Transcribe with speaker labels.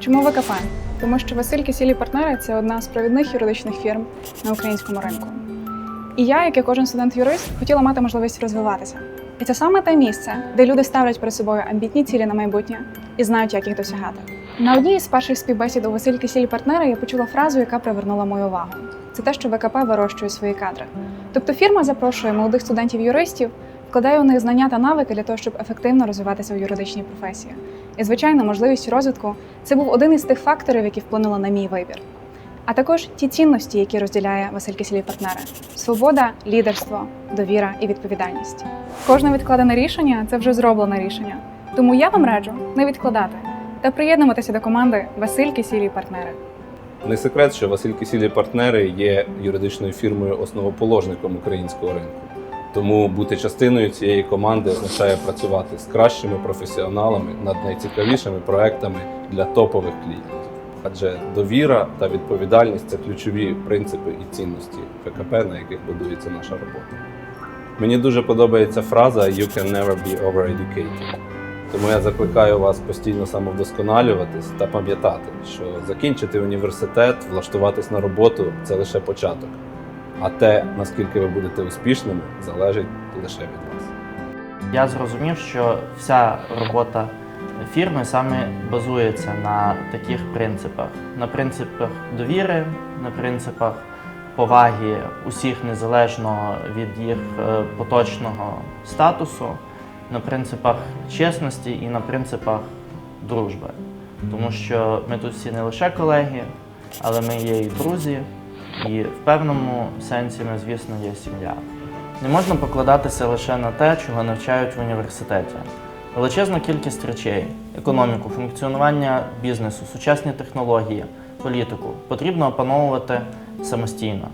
Speaker 1: Чому ВКП? Тому що Василь Кисілі партнери це одна з провідних юридичних фірм на українському ринку. І я, як і кожен студент-юрист, хотіла мати можливість розвиватися. І це саме те місце, де люди ставлять перед собою амбітні цілі на майбутнє і знають, як їх досягати. На одній із перших співбесід у Василь Кисілі партнери я почула фразу, яка привернула мою увагу. Це те, що ВКП вирощує свої кадри. Тобто фірма запрошує молодих студентів-юристів, вкладає у них знання та навики для того, щоб ефективно розвиватися у юридичній професії. І, звичайно, можливість розвитку це був один із тих факторів, які вплинули на мій вибір. А також ті цінності, які розділяє Василь Кисілі партнери: свобода, лідерство, довіра і відповідальність. Кожне відкладене рішення це вже зроблене рішення. Тому я вам раджу не відкладати та приєднуватися до команди Василь Кисілі партнери.
Speaker 2: Не секрет, що Василь Кисілі партнери є юридичною фірмою основоположником українського ринку. Тому бути частиною цієї команди означає працювати з кращими професіоналами над найцікавішими проектами для топових клієнтів. Адже довіра та відповідальність це ключові принципи і цінності ПКП, на яких будується наша робота. Мені дуже подобається фраза «You can never be overeducated». Тому я закликаю вас постійно самовдосконалюватись та пам'ятати, що закінчити університет, влаштуватись на роботу це лише початок. А те, наскільки ви будете успішними, залежить лише від вас.
Speaker 3: Я зрозумів, що вся робота фірми саме базується на таких принципах: на принципах довіри, на принципах поваги усіх незалежно від їх е, поточного статусу, на принципах чесності і на принципах дружби. Тому що ми тут всі не лише колеги, але ми є і друзі, і в певному сенсі ми, звісно, є сім'я. Не можна покладатися лише на те, чого навчають в університеті. Величезна кількість речей, економіку, функціонування бізнесу, сучасні технології, політику потрібно опановувати самостійно.